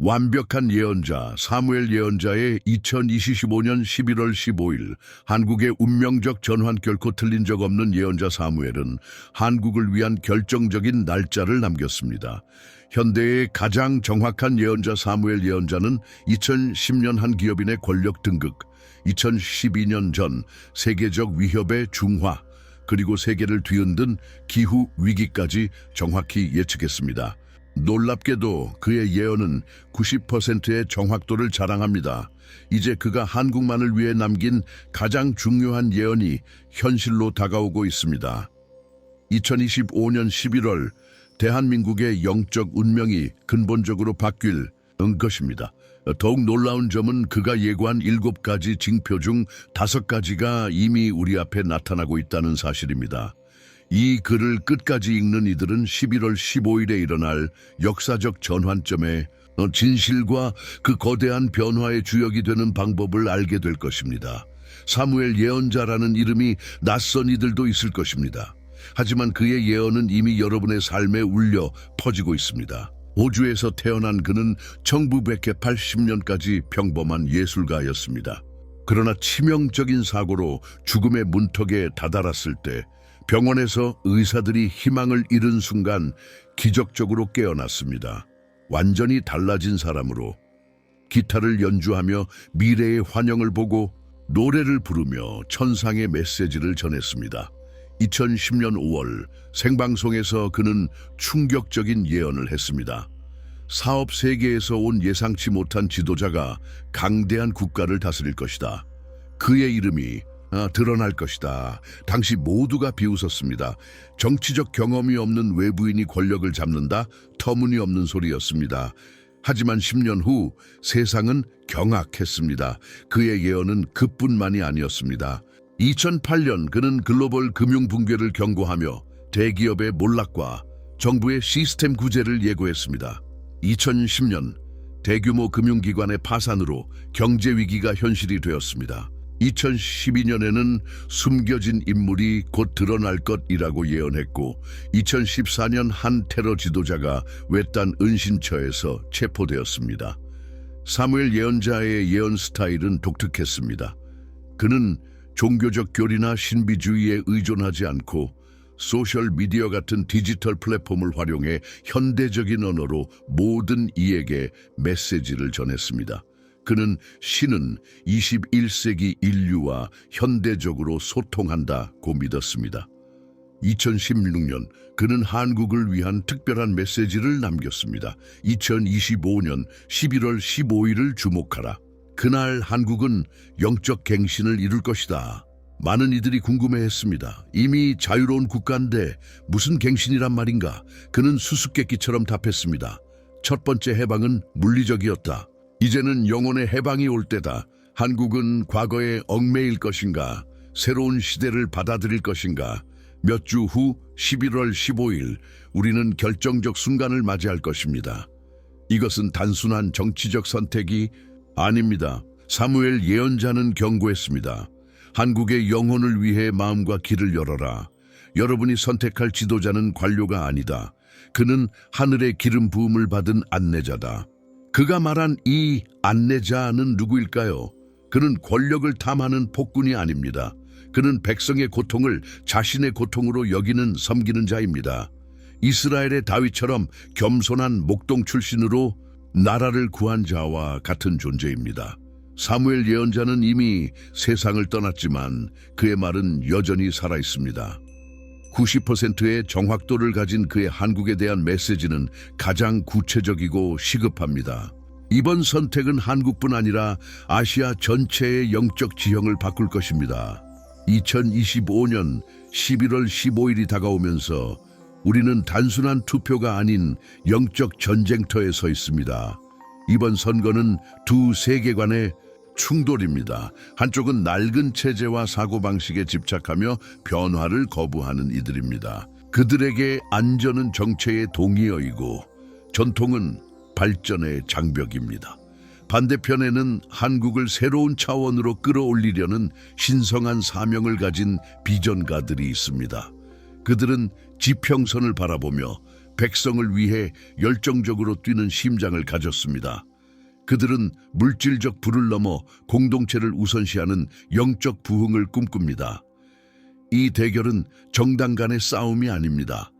완벽한 예언자 사무엘 예언자의 2025년 11월 15일 한국의 운명적 전환 결코 틀린 적 없는 예언자 사무엘은 한국을 위한 결정적인 날짜를 남겼습니다. 현대의 가장 정확한 예언자 사무엘 예언자는 2010년 한 기업인의 권력 등극, 2012년 전 세계적 위협의 중화, 그리고 세계를 뒤흔든 기후 위기까지 정확히 예측했습니다. 놀랍게도 그의 예언은 90%의 정확도를 자랑합니다. 이제 그가 한국만을 위해 남긴 가장 중요한 예언이 현실로 다가오고 있습니다. 2025년 11월 대한민국의 영적 운명이 근본적으로 바뀔 것입니다. 더욱 놀라운 점은 그가 예고한 일곱 가지 징표 중 다섯 가지가 이미 우리 앞에 나타나고 있다는 사실입니다. 이 글을 끝까지 읽는 이들은 11월 15일에 일어날 역사적 전환점에 어, 진실과 그 거대한 변화의 주역이 되는 방법을 알게 될 것입니다. 사무엘 예언자라는 이름이 낯선 이들도 있을 것입니다. 하지만 그의 예언은 이미 여러분의 삶에 울려 퍼지고 있습니다. 호주에서 태어난 그는 1980년까지 평범한 예술가였습니다. 그러나 치명적인 사고로 죽음의 문턱에 다다랐을 때 병원에서 의사들이 희망을 잃은 순간 기적적으로 깨어났습니다. 완전히 달라진 사람으로 기타를 연주하며 미래의 환영을 보고 노래를 부르며 천상의 메시지를 전했습니다. 2010년 5월 생방송에서 그는 충격적인 예언을 했습니다. 사업 세계에서 온 예상치 못한 지도자가 강대한 국가를 다스릴 것이다. 그의 이름이 아, 드러날 것이다. 당시 모두가 비웃었습니다. 정치적 경험이 없는 외부인이 권력을 잡는다? 터무니없는 소리였습니다. 하지만 10년 후 세상은 경악했습니다. 그의 예언은 그뿐만이 아니었습니다. 2008년 그는 글로벌 금융 붕괴를 경고하며 대기업의 몰락과 정부의 시스템 구제를 예고했습니다. 2010년 대규모 금융기관의 파산으로 경제 위기가 현실이 되었습니다. 2012년에는 숨겨진 인물이 곧 드러날 것이라고 예언했고 2014년 한 테러 지도자가 외딴 은신처에서 체포되었습니다. 사무엘 예언자의 예언 스타일은 독특했습니다. 그는 종교적 교리나 신비주의에 의존하지 않고 소셜 미디어 같은 디지털 플랫폼을 활용해 현대적인 언어로 모든 이에게 메시지를 전했습니다. 그는 신은 21세기 인류와 현대적으로 소통한다고 믿었습니다. 2016년 그는 한국을 위한 특별한 메시지를 남겼습니다. 2025년 11월 15일을 주목하라. 그날 한국은 영적 갱신을 이룰 것이다. 많은 이들이 궁금해했습니다. 이미 자유로운 국가인데 무슨 갱신이란 말인가? 그는 수수께끼처럼 답했습니다. 첫 번째 해방은 물리적이었다. 이제는 영혼의 해방이 올 때다. 한국은 과거에 얽매일 것인가? 새로운 시대를 받아들일 것인가? 몇 주 후 11월 15일 우리는 결정적 순간을 맞이할 것입니다. 이것은 단순한 정치적 선택이 아닙니다. 사무엘 예언자는 경고했습니다. 한국의 영혼을 위해 마음과 길을 열어라. 여러분이 선택할 지도자는 관료가 아니다. 그는 하늘의 기름 부음을 받은 안내자다. 그가 말한 이 안내자는 누구일까요? 그는 권력을 탐하는 폭군이 아닙니다. 그는 백성의 고통을 자신의 고통으로 여기는 섬기는 자입니다. 이스라엘의 다윗처럼 겸손한 목동 출신으로 나라를 구한 자와 같은 존재입니다. 사무엘 예언자는 이미 세상을 떠났지만 그의 말은 여전히 살아 있습니다. 90%의 정확도를 가진 그의 한국에 대한 메시지는 가장 구체적이고 시급합니다. 이번 선택은 한국뿐 아니라 아시아 전체의 영적 지형을 바꿀 것입니다. 2025년 11월 15일이 다가오면서 우리는 단순한 투표가 아닌 영적 전쟁터에 서 있습니다. 이번 선거는 두 세계관의 충돌입니다. 한쪽은 낡은 체제와 사고방식에 집착하며 변화를 거부하는 이들입니다. 그들에게 안전은 정체의 동의어이고 전통은 발전의 장벽입니다. 반대편에는 한국을 새로운 차원으로 끌어올리려는 신성한 사명을 가진 비전가들이 있습니다. 그들은 지평선을 바라보며 백성을 위해 열정적으로 뛰는 심장을 가졌습니다. 그들은 물질적 부를 넘어 공동체를 우선시하는 영적 부흥을 꿈꿉니다. 이 대결은 정당 간의 싸움이 아닙니다.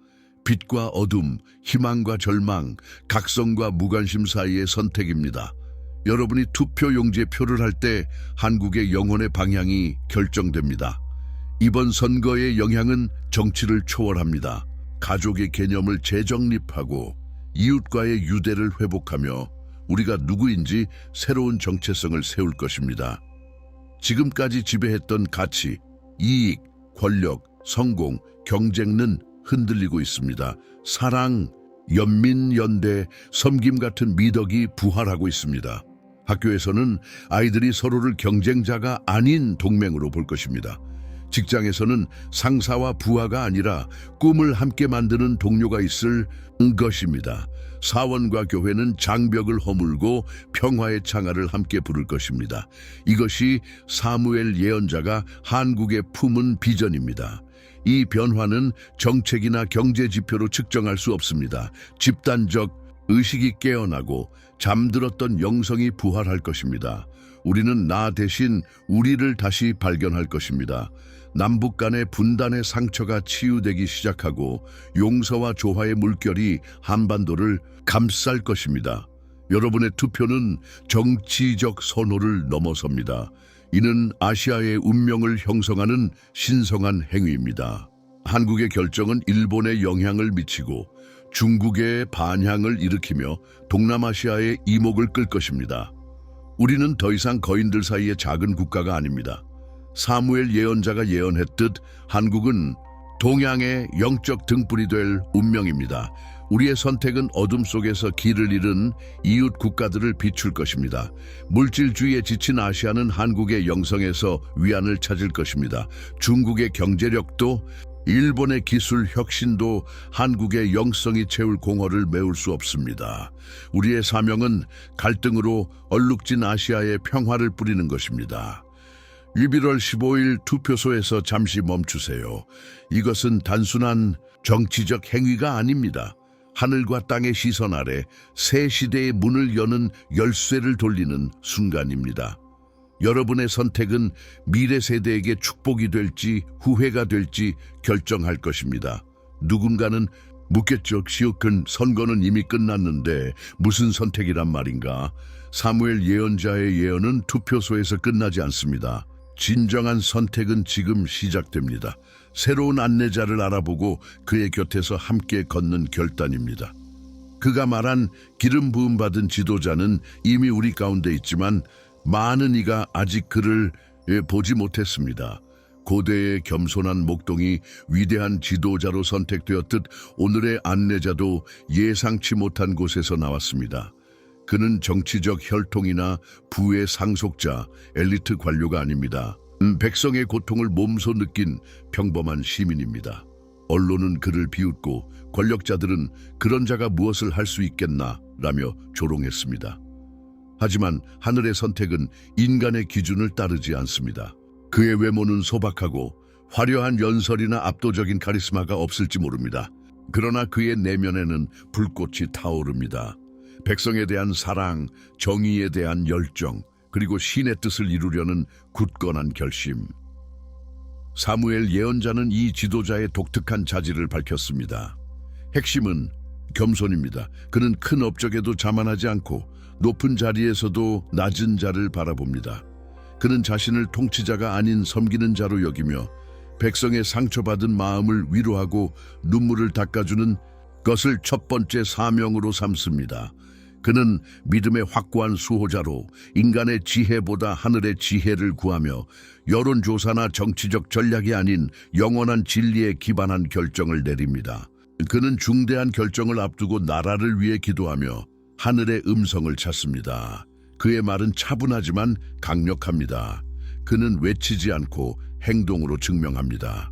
빛과 어둠, 희망과 절망, 각성과 무관심 사이의 선택입니다. 여러분이 투표 용지에 표를 할 때 한국의 영혼의 방향이 결정됩니다. 이번 선거의 영향은 정치를 초월합니다. 가족의 개념을 재정립하고 이웃과의 유대를 회복하며 우리가 누구인지 새로운 정체성을 세울 것입니다. 지금까지 지배했던 가치, 이익, 권력, 성공, 경쟁은 흔들리고 있습니다. 사랑, 연민, 연대, 섬김 같은 미덕이 부활하고 있습니다. 학교에서는 아이들이 서로를 경쟁자가 아닌 동맹으로 볼 것입니다. 직장에서는 상사와 부하가 아니라 꿈을 함께 만드는 동료가 있을 것입니다. 사원과 교회는 장벽을 허물고 평화의 창화를 함께 부를 것입니다. 이것이 사무엘 예언자가 한국에 품은 비전입니다. 이 변화는 정책이나 경제 지표로 측정할 수 없습니다. 집단적 의식이 깨어나고 잠들었던 영성이 부활할 것입니다. 우리는 나 대신 우리를 다시 발견할 것입니다. 남북 간의 분단의 상처가 치유되기 시작하고 용서와 조화의 물결이 한반도를 감쌀 것입니다. 여러분의 투표는 정치적 선호를 넘어섭니다. 이는 아시아의 운명을 형성하는 신성한 행위입니다. 한국의 결정은 일본에 영향을 미치고 중국의 반향을 일으키며 동남아시아의 이목을 끌 것입니다. 우리는 더 이상 거인들 사이의 작은 국가가 아닙니다. 사무엘 예언자가 예언했듯 한국은 동양의 영적 등불이 될 운명입니다. 우리의 선택은 어둠 속에서 길을 잃은 이웃 국가들을 비출 것입니다. 물질주의에 지친 아시아는 한국의 영성에서 위안을 찾을 것입니다. 중국의 경제력도 일본의 기술 혁신도 한국의 영성이 채울 공허를 메울 수 없습니다. 우리의 사명은 갈등으로 얼룩진 아시아의 평화를 뿌리는 것입니다. 11월 15일 투표소에서 잠시 멈추세요. 이것은 단순한 정치적 행위가 아닙니다. 하늘과 땅의 시선 아래 새 시대의 문을 여는 열쇠를 돌리는 순간입니다. 여러분의 선택은 미래 세대에게 축복이 될지 후회가 될지 결정할 것입니다. 누군가는 묻겠죠. 시옥은 선거는 이미 끝났는데 무슨 선택이란 말인가? 사무엘 예언자의 예언은 투표소에서 끝나지 않습니다. 진정한 선택은 지금 시작됩니다. 새로운 안내자를 알아보고 그의 곁에서 함께 걷는 결단입니다. 그가 말한 기름 부음 받은 지도자는 이미 우리 가운데 있지만 많은 이가 아직 그를 예, 보지 못했습니다. 고대의 겸손한 목동이 위대한 지도자로 선택되었듯 오늘의 안내자도 예상치 못한 곳에서 나왔습니다. 그는 정치적 혈통이나 부의 상속자, 엘리트 관료가 아닙니다. 음, 백성의 고통을 몸소 느낀 평범한 시민입니다. 언론은 그를 비웃고 권력자들은 그런 자가 무엇을 할 수 있겠나 라며 조롱했습니다. 하지만 하늘의 선택은 인간의 기준을 따르지 않습니다. 그의 외모는 소박하고 화려한 연설이나 압도적인 카리스마가 없을지 모릅니다. 그러나 그의 내면에는 불꽃이 타오릅니다. 백성에 대한 사랑, 정의에 대한 열정, 그리고 신의 뜻을 이루려는 굳건한 결심. 사무엘 예언자는 이 지도자의 독특한 자질을 밝혔습니다. 핵심은 겸손입니다. 그는 큰 업적에도 자만하지 않고 높은 자리에서도 낮은 자를 바라봅니다. 그는 자신을 통치자가 아닌 섬기는 자로 여기며 백성의 상처받은 마음을 위로하고 눈물을 닦아주는 것을 첫 번째 사명으로 삼습니다. 그는 믿음의 확고한 수호자로 인간의 지혜보다 하늘의 지혜를 구하며 여론조사나 정치적 전략이 아닌 영원한 진리에 기반한 결정을 내립니다. 그는 중대한 결정을 앞두고 나라를 위해 기도하며 하늘의 음성을 찾습니다. 그의 말은 차분하지만 강력합니다. 그는 외치지 않고 행동으로 증명합니다.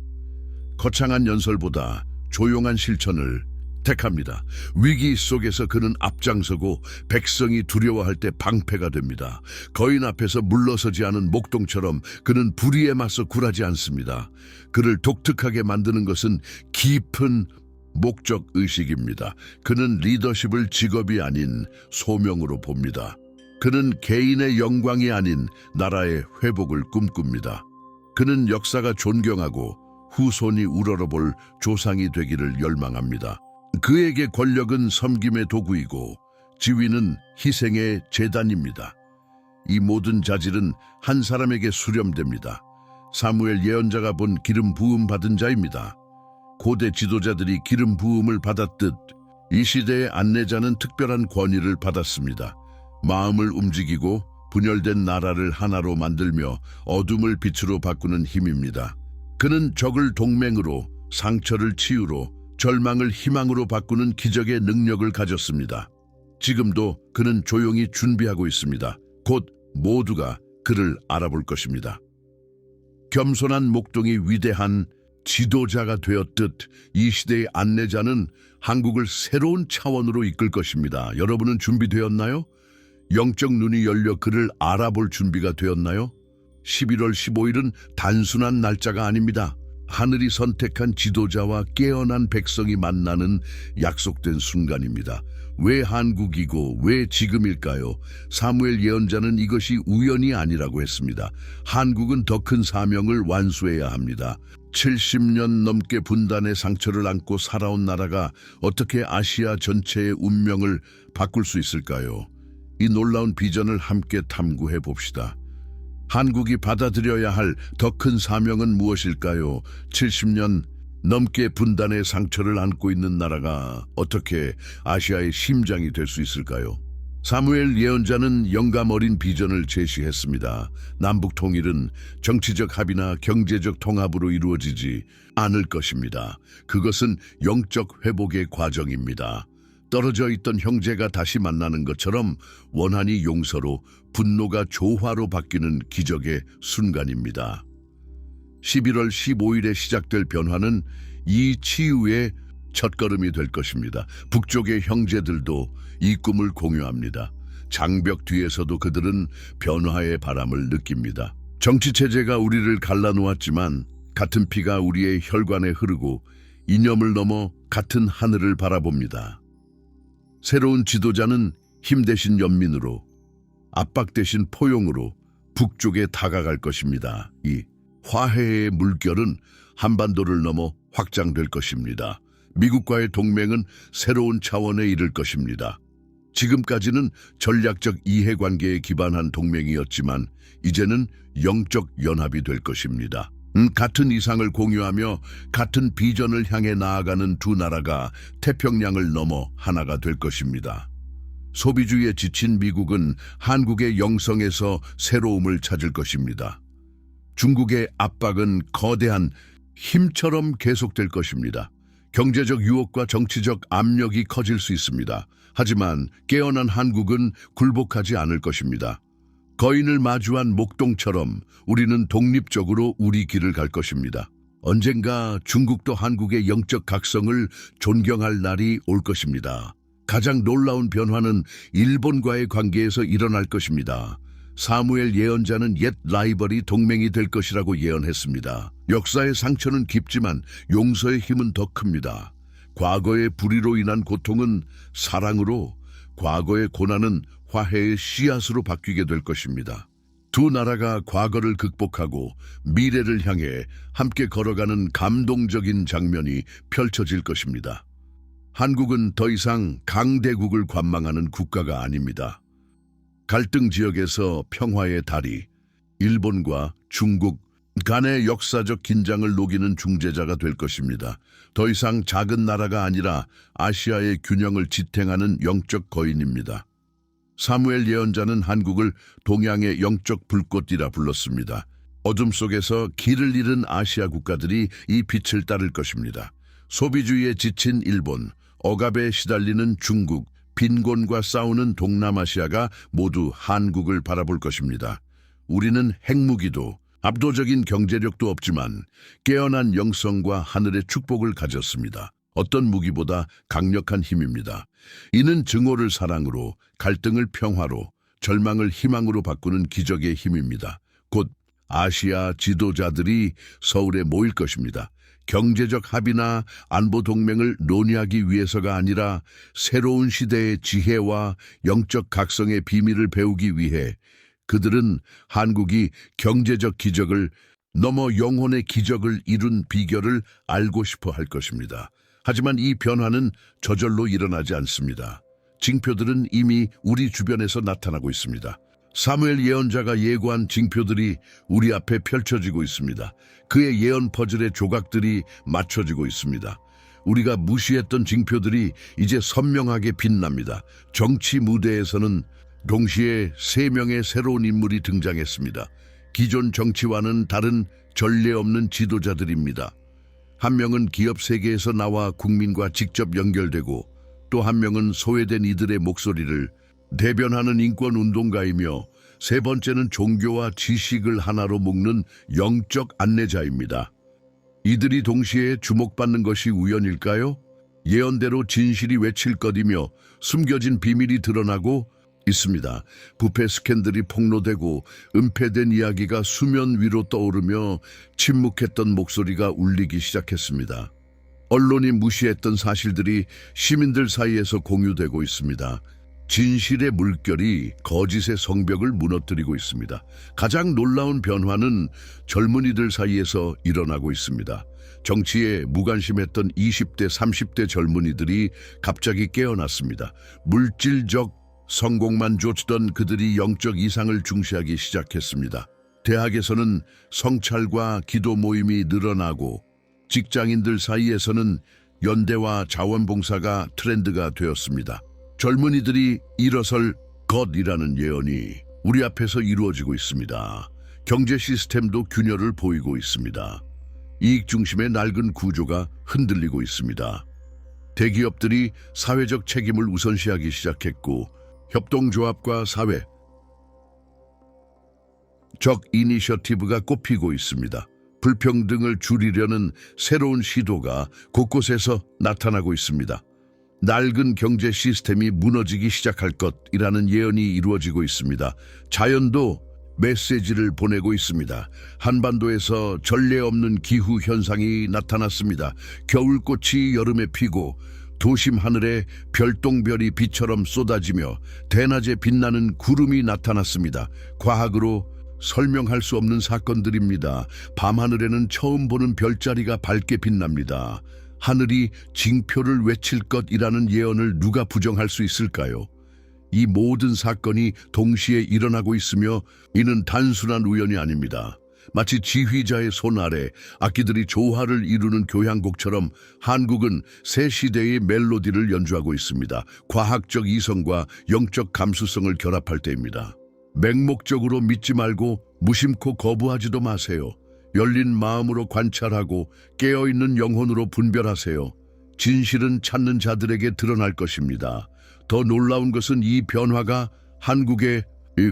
거창한 연설보다 조용한 실천을 택합니다. 위기 속에서 그는 앞장서고 백성이 두려워할 때 방패가 됩니다. 거인 앞에서 물러서지 않은 목동처럼 그는 불의에 맞서 굴하지 않습니다. 그를 독특하게 만드는 것은 깊은 목적 의식입니다. 그는 리더십을 직업이 아닌 소명으로 봅니다. 그는 개인의 영광이 아닌 나라의 회복을 꿈꿉니다. 그는 역사가 존경하고 후손이 우러러볼 조상이 되기를 열망합니다. 그에게 권력은 섬김의 도구이고 지위는 희생의 재단입니다. 이 모든 자질은 한 사람에게 수렴됩니다. 사무엘 예언자가 본 기름 부음 받은 자입니다. 고대 지도자들이 기름 부음을 받았듯 이 시대의 안내자는 특별한 권위를 받았습니다. 마음을 움직이고 분열된 나라를 하나로 만들며 어둠을 빛으로 바꾸는 힘입니다. 그는 적을 동맹으로 상처를 치유로 절망을 희망으로 바꾸는 기적의 능력을 가졌습니다. 지금도 그는 조용히 준비하고 있습니다. 곧 모두가 그를 알아볼 것입니다. 겸손한 목동이 위대한 지도자가 되었듯 이 시대의 안내자는 한국을 새로운 차원으로 이끌 것입니다. 여러분은 준비되었나요? 영적 눈이 열려 그를 알아볼 준비가 되었나요? 11월 15일은 단순한 날짜가 아닙니다. 하늘이 선택한 지도자와 깨어난 백성이 만나는 약속된 순간입니다. 왜 한국이고 왜 지금일까요? 사무엘 예언자는 이것이 우연이 아니라고 했습니다. 한국은 더 큰 사명을 완수해야 합니다. 70년 넘게 분단의 상처를 안고 살아온 나라가 어떻게 아시아 전체의 운명을 바꿀 수 있을까요? 이 놀라운 비전을 함께 탐구해 봅시다. 한국이 받아들여야 할 더 큰 사명은 무엇일까요? 70년 넘게 분단의 상처를 안고 있는 나라가 어떻게 아시아의 심장이 될 수 있을까요? 사무엘 예언자는 영감 어린 비전을 제시했습니다. 남북 통일은 정치적 합의나 경제적 통합으로 이루어지지 않을 것입니다. 그것은 영적 회복의 과정입니다. 떨어져 있던 형제가 다시 만나는 것처럼 원한이 용서로 분노가 조화로 바뀌는 기적의 순간입니다. 11월 15일에 시작될 변화는 이 치유의 첫걸음이 될 것입니다. 북쪽의 형제들도 이 꿈을 공유합니다. 장벽 뒤에서도 그들은 변화의 바람을 느낍니다. 정치 체제가 우리를 갈라놓았지만 같은 피가 우리의 혈관에 흐르고 이념을 넘어 같은 하늘을 바라봅니다. 새로운 지도자는 힘 대신 연민으로 압박 대신 포용으로 북쪽에 다가갈 것입니다. 이 화해의 물결은 한반도를 넘어 확장될 것입니다. 미국과의 동맹은 새로운 차원에 이를 것입니다. 지금까지는 전략적 이해관계에 기반한 동맹이었지만 이제는 영적 연합이 될 것입니다. 음, 같은 이상을 공유하며 같은 비전을 향해 나아가는 두 나라가 태평양을 넘어 하나가 될 것입니다. 소비주의에 지친 미국은 한국의 영성에서 새로움을 찾을 것입니다. 중국의 압박은 거대한 힘처럼 계속될 것입니다. 경제적 유혹과 정치적 압력이 커질 수 있습니다. 하지만 깨어난 한국은 굴복하지 않을 것입니다. 거인을 마주한 목동처럼 우리는 독립적으로 우리 길을 갈 것입니다. 언젠가 중국도 한국의 영적 각성을 존경할 날이 올 것입니다. 가장 놀라운 변화는 일본과의 관계에서 일어날 것입니다. 사무엘 예언자는 옛 라이벌이 동맹이 될 것이라고 예언했습니다. 역사의 상처는 깊지만 용서의 힘은 더 큽니다. 과거의 불의로 인한 고통은 사랑으로, 과거의 고난은 화해의 씨앗으로 바뀌게 될 것입니다. 두 나라가 과거를 극복하고 미래를 향해 함께 걸어가는 감동적인 장면이 펼쳐질 것입니다. 한국은 더 이상 강대국을 관망하는 국가가 아닙니다. 갈등 지역에서 평화의 다리, 일본과 중국 간의 역사적 긴장을 녹이는 중재자가 될 것입니다. 더 이상 작은 나라가 아니라 아시아의 균형을 지탱하는 영적 거인입니다. 사무엘 예언자는 한국을 동양의 영적 불꽃이라 불렀습니다. 어둠 속에서 길을 잃은 아시아 국가들이 이 빛을 따를 것입니다. 소비주의에 지친 일본, 억압에 시달리는 중국, 빈곤과 싸우는 동남아시아가 모두 한국을 바라볼 것입니다. 우리는 핵무기도 압도적인 경제력도 없지만 깨어난 영성과 하늘의 축복을 가졌습니다. 어떤 무기보다 강력한 힘입니다. 이는 증오를 사랑으로, 갈등을 평화로, 절망을 희망으로 바꾸는 기적의 힘입니다. 곧 아시아 지도자들이 서울에 모일 것입니다. 경제적 합의나 안보 동맹을 논의하기 위해서가 아니라 새로운 시대의 지혜와 영적 각성의 비밀을 배우기 위해 그들은 한국이 경제적 기적을 넘어 영혼의 기적을 이룬 비결을 알고 싶어 할 것입니다. 하지만 이 변화는 저절로 일어나지 않습니다. 징표들은 이미 우리 주변에서 나타나고 있습니다. 사무엘 예언자가 예고한 징표들이 우리 앞에 펼쳐지고 있습니다. 그의 예언 퍼즐의 조각들이 맞춰지고 있습니다. 우리가 무시했던 징표들이 이제 선명하게 빛납니다. 정치 무대에서는 동시에 세 명의 새로운 인물이 등장했습니다. 기존 정치와는 다른 전례 없는 지도자들입니다. 한 명은 기업 세계에서 나와 국민과 직접 연결되고 또 한 명은 소외된 이들의 목소리를 대변하는 인권 운동가이며 세 번째는 종교와 지식을 하나로 묶는 영적 안내자입니다. 이들이 동시에 주목받는 것이 우연일까요? 예언대로 진실이 외칠 것이며 숨겨진 비밀이 드러나고 있습니다. 부패 스캔들이 폭로되고 은폐된 이야기가 수면 위로 떠오르며 침묵했던 목소리가 울리기 시작했습니다. 언론이 무시했던 사실들이 시민들 사이에서 공유되고 있습니다. 진실의 물결이 거짓의 성벽을 무너뜨리고 있습니다. 가장 놀라운 변화는 젊은이들 사이에서 일어나고 있습니다. 정치에 무관심했던 20대, 30대 젊은이들이 갑자기 깨어났습니다. 물질적 성공만 쫓던 그들이 영적 이상을 중시하기 시작했습니다. 대학에서는 성찰과 기도 모임이 늘어나고 직장인들 사이에서는 연대와 자원봉사가 트렌드가 되었습니다. 젊은이들이 일어설 것이라는 예언이 우리 앞에서 이루어지고 있습니다. 경제 시스템도 균열을 보이고 있습니다. 이익 중심의 낡은 구조가 흔들리고 있습니다. 대기업들이 사회적 책임을 우선시하기 시작했고 협동조합과 사회 적 이니셔티브가 꼽히고 있습니다. 불평등을 줄이려는 새로운 시도가 곳곳에서 나타나고 있습니다. 낡은 경제 시스템이 무너지기 시작할 것이라는 예언이 이루어지고 있습니다. 자연도 메시지를 보내고 있습니다. 한반도에서 전례 없는 기후 현상이 나타났습니다. 겨울꽃이 여름에 피고 도심 하늘에 별똥별이 비처럼 쏟아지며 대낮에 빛나는 구름이 나타났습니다. 과학으로 설명할 수 없는 사건들입니다. 밤하늘에는 처음 보는 별자리가 밝게 빛납니다. 하늘이 징표를 외칠 것이라는 예언을 누가 부정할 수 있을까요? 이 모든 사건이 동시에 일어나고 있으며 이는 단순한 우연이 아닙니다. 마치 지휘자의 손 아래 악기들이 조화를 이루는 교향곡처럼 한국은 새 시대의 멜로디를 연주하고 있습니다. 과학적 이성과 영적 감수성을 결합할 때입니다. 맹목적으로 믿지 말고 무심코 거부하지도 마세요. 열린 마음으로 관찰하고 깨어있는 영혼으로 분별하세요. 진실은 찾는 자들에게 드러날 것입니다. 더 놀라운 것은 이 변화가 한국에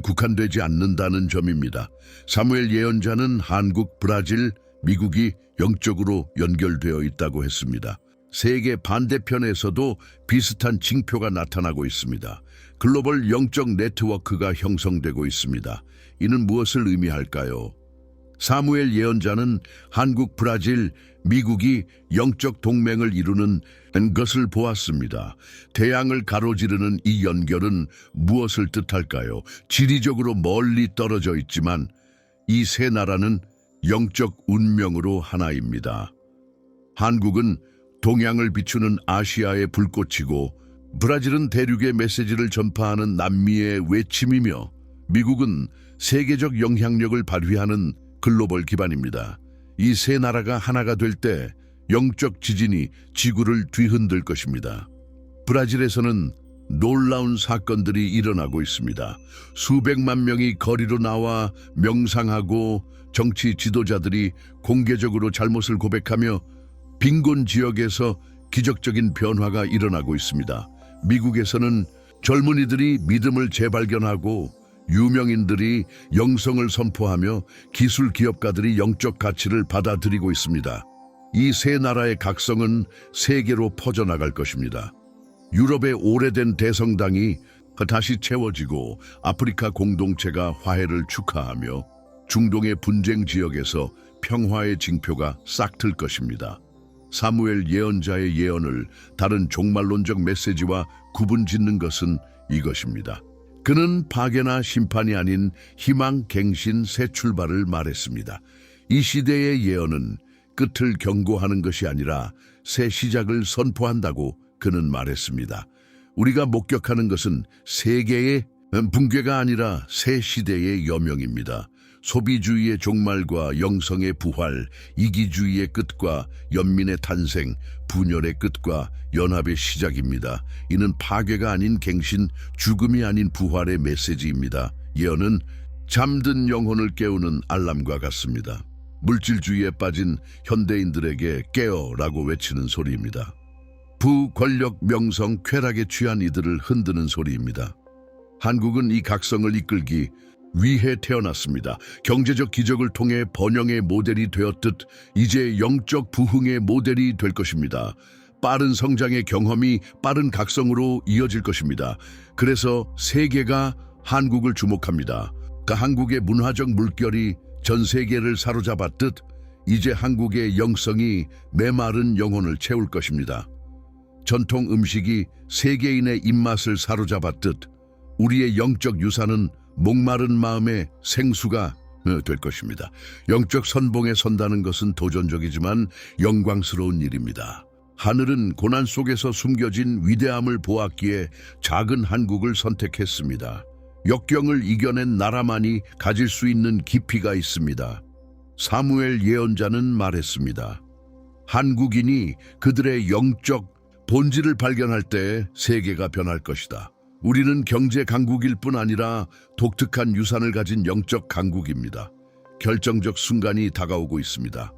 국한되지 않는다는 점입니다. 사무엘 예언자는 한국, 브라질, 미국이 영적으로 연결되어 있다고 했습니다. 세계 반대편에서도 비슷한 징표가 나타나고 있습니다. 글로벌 영적 네트워크가 형성되고 있습니다. 이는 무엇을 의미할까요? 사무엘 예언자는 한국, 브라질, 미국이 영적 동맹을 이루는 것을 보았습니다. 태양을 가로지르는 이 연결은 무엇을 뜻할까요? 지리적으로 멀리 떨어져 있지만 이 세 나라는 영적 운명으로 하나입니다. 한국은 동양을 비추는 아시아의 불꽃이고 브라질은 대륙의 메시지를 전파하는 남미의 외침이며 미국은 세계적 영향력을 발휘하는 글로벌 기반입니다. 이 세 나라가 하나가 될 때 영적 지진이 지구를 뒤흔들 것입니다. 브라질에서는 놀라운 사건들이 일어나고 있습니다. 수백만 명이 거리로 나와 명상하고 정치 지도자들이 공개적으로 잘못을 고백하며 빈곤 지역에서 기적적인 변화가 일어나고 있습니다. 미국에서는 젊은이들이 믿음을 재발견하고 유명인들이 영성을 선포하며 기술 기업가들이 영적 가치를 받아들이고 있습니다. 이 세 나라의 각성은 세계로 퍼져나갈 것입니다. 유럽의 오래된 대성당이 다시 채워지고 아프리카 공동체가 화해를 축하하며 중동의 분쟁 지역에서 평화의 징표가 싹틀 것입니다. 사무엘 예언자의 예언을 다른 종말론적 메시지와 구분 짓는 것은 이것입니다. 그는 파괴나 심판이 아닌 희망, 갱신, 새 출발을 말했습니다. 이 시대의 예언은 끝을 경고하는 것이 아니라 새 시작을 선포한다고 그는 말했습니다. 우리가 목격하는 것은 세계의 붕괴가 아니라 새 시대의 여명입니다. 소비주의의 종말과 영성의 부활, 이기주의의 끝과 연민의 탄생, 분열의 끝과 연합의 시작입니다. 이는 파괴가 아닌 갱신, 죽음이 아닌 부활의 메시지입니다. 예언은 잠든 영혼을 깨우는 알람과 같습니다. 물질주의에 빠진 현대인들에게 깨어라고 외치는 소리입니다. 부, 권력, 명성, 쾌락에 취한 이들을 흔드는 소리입니다. 한국은 이 각성을 이끌기 위해 태어났습니다. 경제적 기적을 통해 번영의 모델이 되었듯 이제 영적 부흥의 모델이 될 것입니다. 빠른 성장의 경험이 빠른 각성으로 이어질 것입니다. 그래서 세계가 한국을 주목합니다. 그 한국의 문화적 물결이 전 세계를 사로잡았듯 이제 한국의 영성이 메마른 영혼을 채울 것입니다. 전통 음식이 세계인의 입맛을 사로잡았듯 우리의 영적 유산은 목마른 마음의 생수가 어, 될 것입니다. 영적 선봉에 선다는 것은 도전적이지만 영광스러운 일입니다. 하늘은 고난 속에서 숨겨진 위대함을 보았기에 작은 한국을 선택했습니다. 역경을 이겨낸 나라만이 가질 수 있는 깊이가 있습니다. 사무엘 예언자는 말했습니다. 한국인이 그들의 영적 본질을 발견할 때 세계가 변할 것이다. 우리는 경제 강국일 뿐 아니라 독특한 유산을 가진 영적 강국입니다. 결정적 순간이 다가오고 있습니다.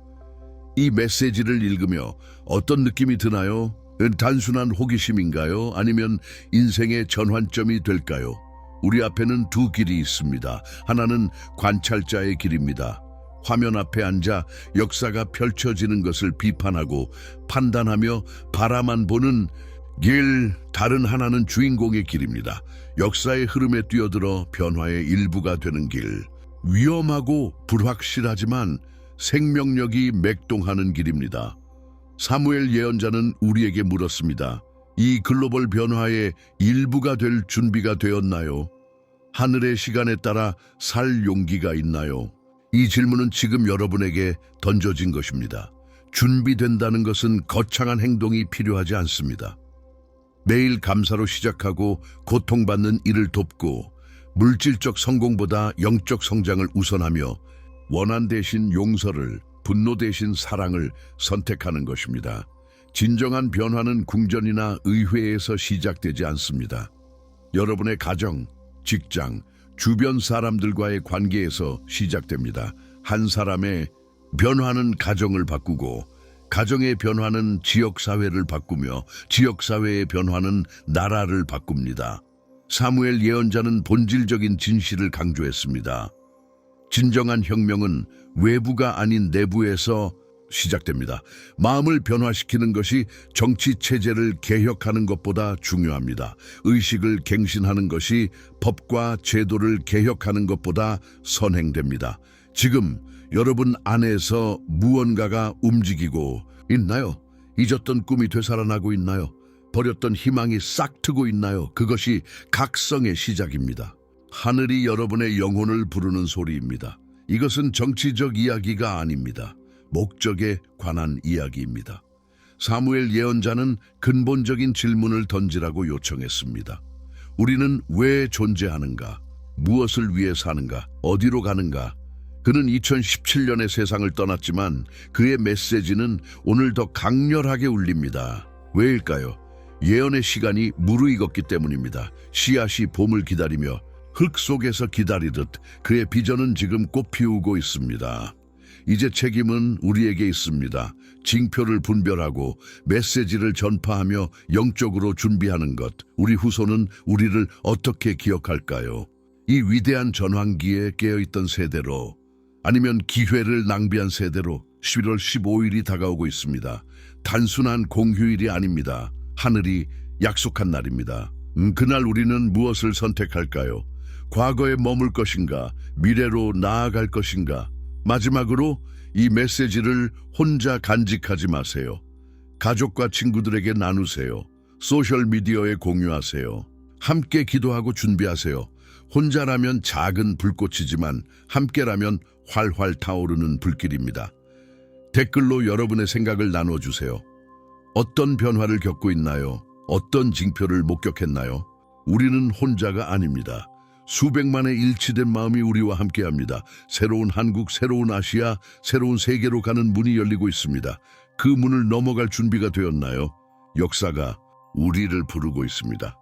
이 메시지를 읽으며 어떤 느낌이 드나요? 단순한 호기심인가요? 아니면 인생의 전환점이 될까요? 우리 앞에는 두 길이 있습니다. 하나는 관찰자의 길입니다. 화면 앞에 앉아 역사가 펼쳐지는 것을 비판하고 판단하며 바라만 보는 길, 다른 하나는 주인공의 길입니다. 역사의 흐름에 뛰어들어 변화의 일부가 되는 길. 위험하고 불확실하지만 생명력이 맥동하는 길입니다. 사무엘 예언자는 우리에게 물었습니다. 이 글로벌 변화의 일부가 될 준비가 되었나요? 하늘의 시간에 따라 살 용기가 있나요? 이 질문은 지금 여러분에게 던져진 것입니다. 준비된다는 것은 거창한 행동이 필요하지 않습니다. 매일 감사로 시작하고 고통받는 이를 돕고 물질적 성공보다 영적 성장을 우선하며 원한 대신 용서를, 분노 대신 사랑을 선택하는 것입니다. 진정한 변화는 궁전이나 의회에서 시작되지 않습니다. 여러분의 가정, 직장, 주변 사람들과의 관계에서 시작됩니다. 한 사람의 변화는 가정을 바꾸고 가정의 변화는 지역사회를 바꾸며 지역사회의 변화는 나라를 바꿉니다. 사무엘 예언자는 본질적인 진실을 강조했습니다. 진정한 혁명은 외부가 아닌 내부에서 시작됩니다. 마음을 변화시키는 것이 정치 체제를 개혁하는 것보다 중요합니다. 의식을 갱신하는 것이 법과 제도를 개혁하는 것보다 선행됩니다. 지금 여러분 안에서 무언가가 움직이고 있나요? 잊었던 꿈이 되살아나고 있나요? 버렸던 희망이 싹 트고 있나요? 그것이 각성의 시작입니다. 하늘이 여러분의 영혼을 부르는 소리입니다. 이것은 정치적 이야기가 아닙니다. 목적에 관한 이야기입니다. 사무엘 예언자는 근본적인 질문을 던지라고 요청했습니다. 우리는 왜 존재하는가? 무엇을 위해 사는가? 어디로 가는가? 그는 2017년의 세상을 떠났지만 그의 메시지는 오늘 더 강렬하게 울립니다. 왜일까요? 예언의 시간이 무르익었기 때문입니다. 씨앗이 봄을 기다리며 흙 속에서 기다리듯 그의 비전은 지금 꽃 피우고 있습니다. 이제 책임은 우리에게 있습니다. 징표를 분별하고 메시지를 전파하며 영적으로 준비하는 것. 우리 후손은 우리를 어떻게 기억할까요? 이 위대한 전환기에 깨어있던 세대로 아니면 기회를 낭비한 세대로 11월 15일이 다가오고 있습니다. 단순한 공휴일이 아닙니다. 하늘이 약속한 날입니다. 음, 그날 우리는 무엇을 선택할까요? 과거에 머물 것인가? 미래로 나아갈 것인가? 마지막으로 이 메시지를 혼자 간직하지 마세요. 가족과 친구들에게 나누세요. 소셜미디어에 공유하세요. 함께 기도하고 준비하세요. 혼자라면 작은 불꽃이지만 함께라면 활활 타오르는 불길입니다. 댓글로 여러분의 생각을 나눠주세요. 어떤 변화를 겪고 있나요? 어떤 징표를 목격했나요? 우리는 혼자가 아닙니다. 수백만의 일치된 마음이 우리와 함께합니다. 새로운 한국, 새로운 아시아, 새로운 세계로 가는 문이 열리고 있습니다. 그 문을 넘어갈 준비가 되었나요? 역사가 우리를 부르고 있습니다.